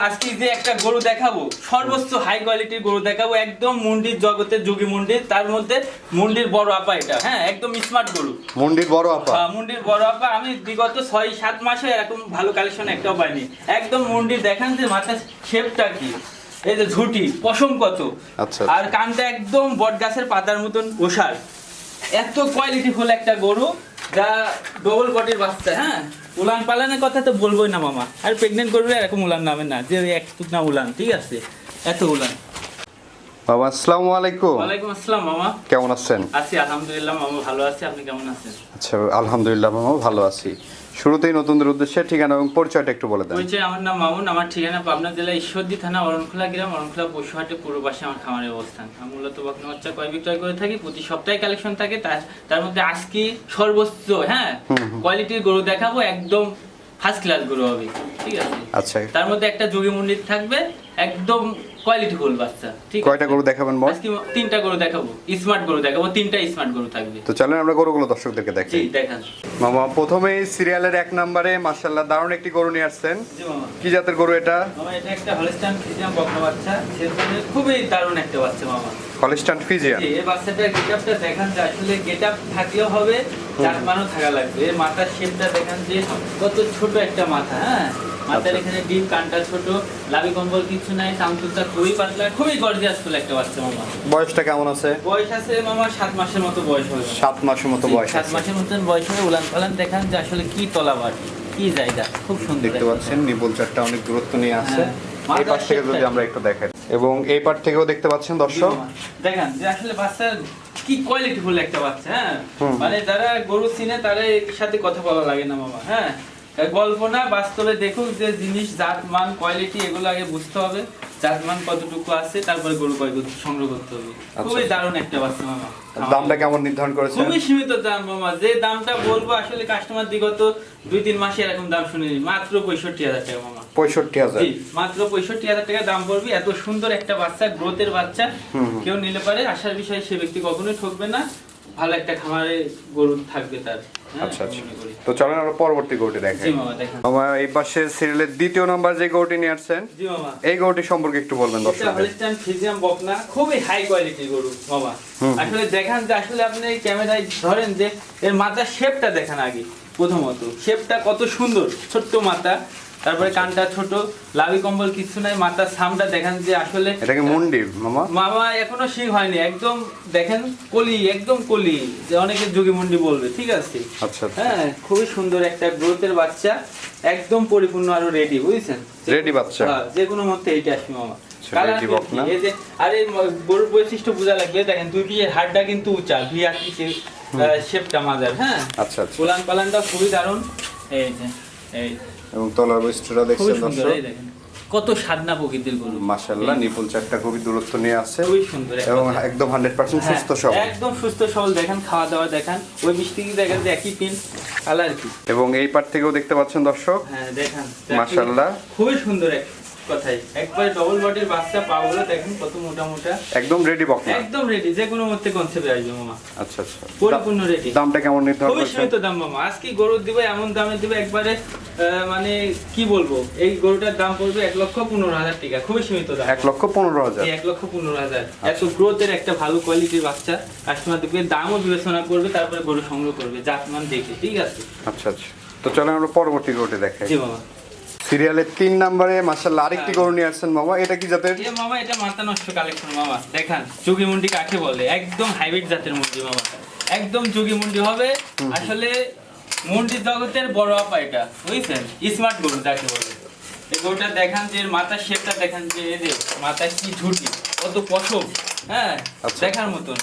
আজকে যে একটা গরু দেখাবো সর্বোচ্চ হাই কোয়ালিটির গরু দেখাবো একদম মুন্ডির জগতে যোগী মন্দির তার মধ্যে মুন্ডির বড় আপা এটা হ্যাঁ একদম স্মার্ট গরু। মন্দির বড় আপা? আহ, মুন্ডির বড় আপা আমি বিগত ছয় সাত মাসে এরকম ভালো কালেকশন একটাও পাইনি। একদম মুন্ডির দেখান যে মাথার শেপটা কি? এই যে ঝুটি পশম কত? আচ্ছা। আর কানটা একদম বট গাছের পাতার মতন ওষার। এত কোয়ালিটি ফুল একটা গরু যা ডবল বডির বাচ্চা হ্যাঁ? উলান পালানের কথা তো বলবোই না মামা। আর প্রেগনেন্ট করবে এরকম উলান নামে না, যে এক না উলান, ঠিক আছে? এত উলান। বাবা আসসালামু আলাইকুম। ওয়ালাইকুম আসসালাম মামা। কেমন আছেন? আছি আলহামদুলিল্লাহ মামা ভালো আছি। আপনি কেমন আছেন? আচ্ছা আলহামদুলিল্লাহ মামা ভালো আছি। শুরুতেই নতুনদের উদ্দেশ্যে ঠিকানা এবং পরিচয়টা একটু বলে দেন। পরিচয় আমার নাম মামুন। আমার ঠিকানা পাবনা জেলা ঈশ্বরদী থানা অরণখোলা গ্রাম। অরণখোলা পশুহাটে পূর্ব পাশে আমার খামারের অবস্থান। আমি মূলত বকনা বাচ্চা ক্রয় বিক্রয় করে থাকি। প্রতি সপ্তাহে কালেকশন থাকে। তার তার মধ্যে আজকে সর্বোচ্চ হ্যাঁ? কোয়ালিটির গরু দেখাবো। একদম ফার্স্ট ক্লাস গরু হবে। ঠিক আছে? আচ্ছা। তার মধ্যে একটা যোগী মন্দির থাকবে। একদম কোয়ালিটি ফুল বাচ্চা ঠিক কয়টা গরু দেখাবেন বল? আজকে তিনটা গরু দেখাবো স্মার্ট গরু দেখাবো তিনটা স্মার্ট গরু থাকবে। তো চলেন আমরা গরুগুলো দর্শকদেরকে জি দেখান। মামা প্রথমেই সিরিয়ালের এক নম্বরে মার্শাল্লাহ দারুণ একটি গরু নিয়ে আসছেন। জি মামা। কি জাতের গরু এটা? মামা এটা একটা হলস্টাইন ফ্রিজিয়াম বকনা বাচ্চা। সেজন্য খুবই দারুণ একটা বাচ্চা মামা। হলিস্টান ফিজিয়ান জি, এই বাচ্চাটার গেটআপটা দেখান যে আসলে গেটআপ থাকলেও হবে জাতমানও থাকা লাগবে। এর মাথার শেপটা দেখান যে কত ছোট একটা মাথা হ্যাঁ? মাথার আচ্ছা। এখানে ডিপ কানটা ছোট লাভি কম্বল কিছু নাই খুবই পাতলা খুবই গর্জিয়াস ফুল একটা বাচ্চা মামা। বয়সটা কেমন আছে? বয়স আছে মামা সাত মাসের মতো বয়স হবে। সাত মাসের মতো বয়স সাত মাসের মতন বয়স হবে। উলান পালান দেখান যে আসলে কি তলাবার কি জায়গা খুব সুন্দর দেখতে পাচ্ছেন নিপুল চারটা অনেক দূরত্ব নিয়ে আছে। হ্যাঁ। এই পাশ থেকে যদি আমরা একটু দেখেন এবং এই পাশ থেকেও দেখতে পাচ্ছেন দর্শক? দেখান যে আসলে বাচ্চার কি কোয়ালিটি ফুল একটা বাচ্চা হ্যাঁ? মানে যারা গরু চিনে তারা এর সাথে কথা বলা লাগে না মামা হ্যাঁ? গল্প না বাস্তবে দেখুক যে জিনিস জাত মান কোয়ালিটি এগুলো আগে বুঝতে হবে। জাত মান কতটুকু আছে তারপরে গরু সংগ্রহ করতে হবে। খুবই দারুণ একটা বাচ্চা মামা দামটা কেমন নির্ধারণ করেছেন? খুবই সীমিত দাম মামা। যে দামটা বলব আসলে কাস্টমার দিগত দুই তিন মাসে এরকম দাম শুনিনি মাত্র পঁয়ষট্টি হাজার টাকা মামা। পঁয়ষট্টি হাজার? মাত্র পঁয়ষট্টি হাজার টাকা দাম পড়বে। এত সুন্দর একটা বাচ্চা গ্রোথের বাচ্চা। কেউ নিলে পারে আসার বিষয়ে সে ব্যক্তি কখনোই ঠকবে না। ভালো একটা খামারে গরু থাকবে তার হ্যাঁ, আচ্ছা আচ্ছা। তো চলেন আমরা পরবর্তী গরুটি দেখেন। মামা এই পাশে সিরিয়ালের দ্বিতীয় নাম্বার যে গরুটি নিয়ে আসছেন এই গরুটি সম্পর্কে একটু বলবেন হলিস্টাইন ফ্রিজিয়াম বকনা খুবই হাই কোয়ালিটির গরু মামা। আসলে দেখান যে আসলে আপনি এই ক্যামেরায় ধরেন যে এর মাথার শেপটা দেখান আগে প্রথমত। শেপটা কত সুন্দর ছোট্ট মাথা। তারপরে কানটা ছোট লাভি কম্বল কিছু নাই মাথার সামটা দেখান যে আসলে এটাকে মুন্ডি মামা? মামা এখনও সিং হয়নি একদম দেখেন কলি একদম কলি যে অনেকে যোগী মন্ডি বলবে ঠিক আছে? আচ্ছা আচ্ছা। হ্যাঁ খুবই সুন্দর একটা গ্রোথের বাচ্চা একদম পরিপূর্ণ আরও রেডি বুঝছেন? Ready বাচ্চা? হ্যাঁ, যে কোনো মধ্যে এইটা আসবে মামা। আচ্ছা, কালার ready বকনা। এই যে আরে গরুর বৈশিষ্ট্য বোঝা লাগবে দেখেন দুই পিঠের হাড়টা কিন্তু উঁচা ভি আকৃতি শেপটা মাজার হ্যাঁ? আচ্ছা আচ্ছা। উলান পালানটা খুবই দারুণ। এই যে এই এবং তলার বৈশিষ্ট্যটা দেখছেন দর্শক? কত সাদনা প্রকৃতির গরু। মাশাল্লাহ নিপুল চারটা খুবই দূরত্ব নিয়ে আছে। খুবই সুন্দর এবং একদম হান্ড্রেড পার্সেন্ট হ্যাঁ, সুস্থ সবল। একদম সুস্থ সবল দেখেন খাওয়া দাওয়া দেখেন। ওই মিষ্টি কি দেখেন যে একই পিন কালার কি? এবং এই পার থেকেও দেখতে পাচ্ছেন দর্শক। হ্যাঁ দেখেন। মাশাআল্লাহ। খুবই সুন্দর এক কথাই। একবারে ডবল বডির বাচ্চা পাগুলো দেখেন কত মোটা মোটা একদম রেডি বকনা একদম রেডি যে কোনো মধ্যে কনসেপ্টে আসবে মামা। আচ্ছা আচ্ছা। পরিপূর্ণ রেডি দামটা কেমন নির্ধারণ খুবই সীমিত দাম মামা। আজকে গরু দিবে এমন দামে দিবে একবারে মানে কি বলব? এই গরুটার দাম পড়বে এক লক্ষ পনেরো হাজার টাকা। খুবই সীমিত দাম। এক লক্ষ পনেরো হাজার? এক লক্ষ পনেরো হাজার। এত গ্রোথের একটা ভালো কোয়ালিটির বাচ্চা। কাস্টমার দেখবে দামও বিবেচনা করবে তারপরে গরু সংগ্রহ করবে জাতমান দেখে। ঠিক আছে? আচ্ছা আচ্ছা। তো চলেন আমরা পরবর্তী গরুটি দেখাই। জি মামা। সিরিয়ালের তিন নম্বরে মাশাল্লাহ আরেকটি গরু নিয়ে আসছেন মামা এটা কি জাতের? এ মামা এটা মাথা নষ্ট কালেকশন মামা। দেখান যুগি মুন্ডি কাকে বলে? একদম হাইব্রিড জাতের মুন্ডি মামা। একদম যুগি মুন্ডি হবে। আসলে মুন্ডি জগতের বড় আপা এটা। বুঝছেন? স্মার্ট গরু যাকে বলে। এই গরুটা দেখান যে মাথার শেপটা দেখান যে এই যে মাথায় কি ঝুটি কত পশম হ্যাঁ? আচ্ছা। দেখার মতন।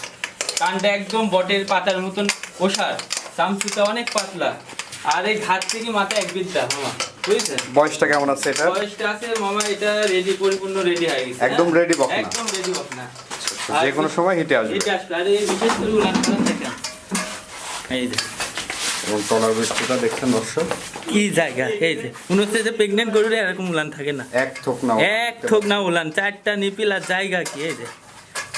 কানটা একদম বটের পাতার মতন ওষার। চামচুটা অনেক পাতলা। আর এই ঘাট থেকে মাথা এক বিদ্যা মামা বুঝছেন? বয়সটা কেমন আছে এটা বয়সটা আছে মামা এটা রেডি পরিপূর্ণ রেডি হয়ে গেছে একদম হ্যাঁ? ready বকনা। একদম রেডি বকনা যে কোনো সময় হিটে আসবে। এটা আসবে আর এই বিশেষ করে উলান দেখেন। এই যে। এবং তলার বৈশিষ্ট্যটা দেখছেন দর্শক? কি জায়গা এই যে। মনে হচ্ছে যে প্রেগনেন্ট গরুরে এরকম উলান থাকে না। এক থোক না এক থোক না উলান চারটা নিপিল আর জায়গা কি এই যে।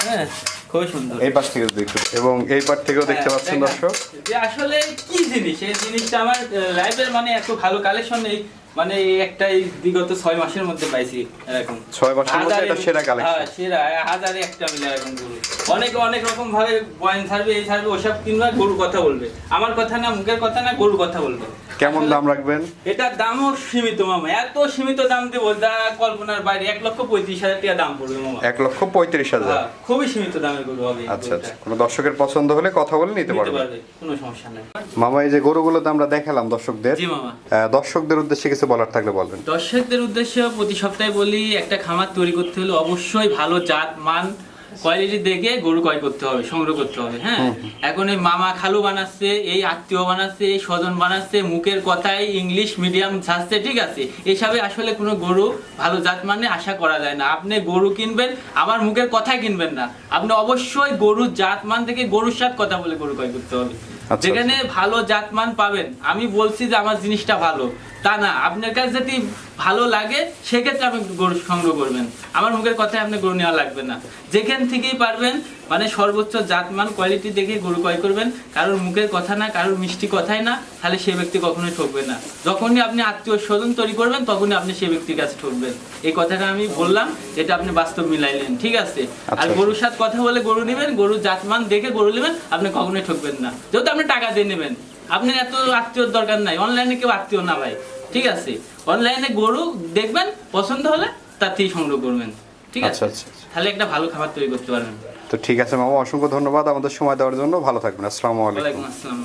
হ্যাঁ খুবই সুন্দর। এই পাশ থেকে দেখতে এবং এই পাশ থেকেও দেখতে হ্যাঁ, পাচ্ছেন দর্শক। যে আসলে কি জিনিস? এই জিনিসটা আমার লাইফের মানে এত ভালো কালেকশন নেই। মানে এই একটা এই বিগত ছয় মাসের মধ্যে পাইছি এরকম। ছয় মাসের মধ্যে এটা সেরা কালেকশন হ্যাঁ, সেরা হাজারে একটা মিলে এরকম গরু। অনেকে অনেক রকম ভাবে বয়ান ছাড়বে এই ছাড়বে ওসব কিনবে গরু কথা বলবে। আমার কথা না মুখের কথা না গরু কথা বলবে। কেমন দাম রাখবেন? এটার দামও সীমিত মামা। এত সীমিত দাম দেবো যা কল্পনার বাইরে এক লক্ষ পঁয়ত্রিশ হাজার টাকা দাম পড়বে মামা। এক লক্ষ পঁয়ত্রিশ হাজার। হ্যাঁ, খুবই সীমিত দামের গরু হবে আচ্ছা আচ্ছা। কোনো দর্শকের পছন্দ হলে কথা বলে নিতে পারবে কোনো সমস্যা নেই। মামা এই যে গরুগুলো তো আমরা দেখালাম দর্শকদের। দর্শকদের উদ্দেশ্যে কিছু বলার থাকলে বলবেন। দর্শকদের উদ্দেশ্যে প্রতি সপ্তাহে বলি একটা খামার তৈরি করতে হলে অবশ্যই ভালো জাত মান কোয়ালিটি দেখে গরু ক্রয় করতে হবে সংগ্রহ করতে হবে হ্যাঁ? এখন এই মামা খালু বানাচ্ছে এই আত্মীয় বানাচ্ছে এই স্বজন বানাচ্ছে মুখের কথায় ইংলিশ মিডিয়াম ছাড়ছে ঠিক আছে? এসবে আসলে কোনো গরু ভালো জাত মানে আশা করা যায় না। আপনি গরু কিনবেন আমার মুখের কথাই কিনবেন না। আপনি অবশ্যই গরুর জাত মান থেকে গরুর সাথে কথা বলে গরু ক্রয় করতে হবে। আচ্ছা। যেখানে ভালো জাতমান পাবেন আমি বলছি যে আমার জিনিসটা ভালো। তা না আপনার কাছে যদি ভালো লাগে সেক্ষেত্রে আপনি গরু সংগ্রহ করবেন। আমার মুখের কথায় আপনি গরু নেওয়া লাগবে না। যেখান থেকেই পারবেন মানে সর্বোচ্চ জাতমান কোয়ালিটি দেখে গরু ক্রয় করবেন। কারোর মুখের কথা না কারোর মিষ্টি কথাই না তাহলে সে ব্যক্তি কখনোই ঠকবে না। যখনই আপনি আত্মীয় স্বজন তৈরি করবেন তখনই আপনি সে ব্যক্তির কাছে ঠকবেন। এই কথাটা আমি বললাম এটা আপনি বাস্তব মিলাইলেন ঠিক আছে? আর আচ্ছা। গরুর সাথে কথা বলে গরু নেবেন গরুর জাতমান দেখে গরু নেবেন আপনি কখনোই ঠকবেন না। যেহেতু আপনি টাকা দিয়ে নেবেন। আপনি এত আত্মীয়র দরকার নাই। অনলাইনে কেউ আত্মীয় না ভাই। ঠিক আছে? অনলাইনে গরু দেখবেন পছন্দ হলে তার থেকে সংগ্রহ করবেন। ঠিক আছে? আচ্ছা আচ্ছা আচ্ছা। তাহলে একটা ভালো খাবার তৈরি করতে পারবেন। তো ঠিক আছে মামা অসংখ্য ধন্যবাদ আমাদের সময় দেওয়ার জন্য। ভালো থাকবেন। আসসালামু আলাইকুম। আসসালাম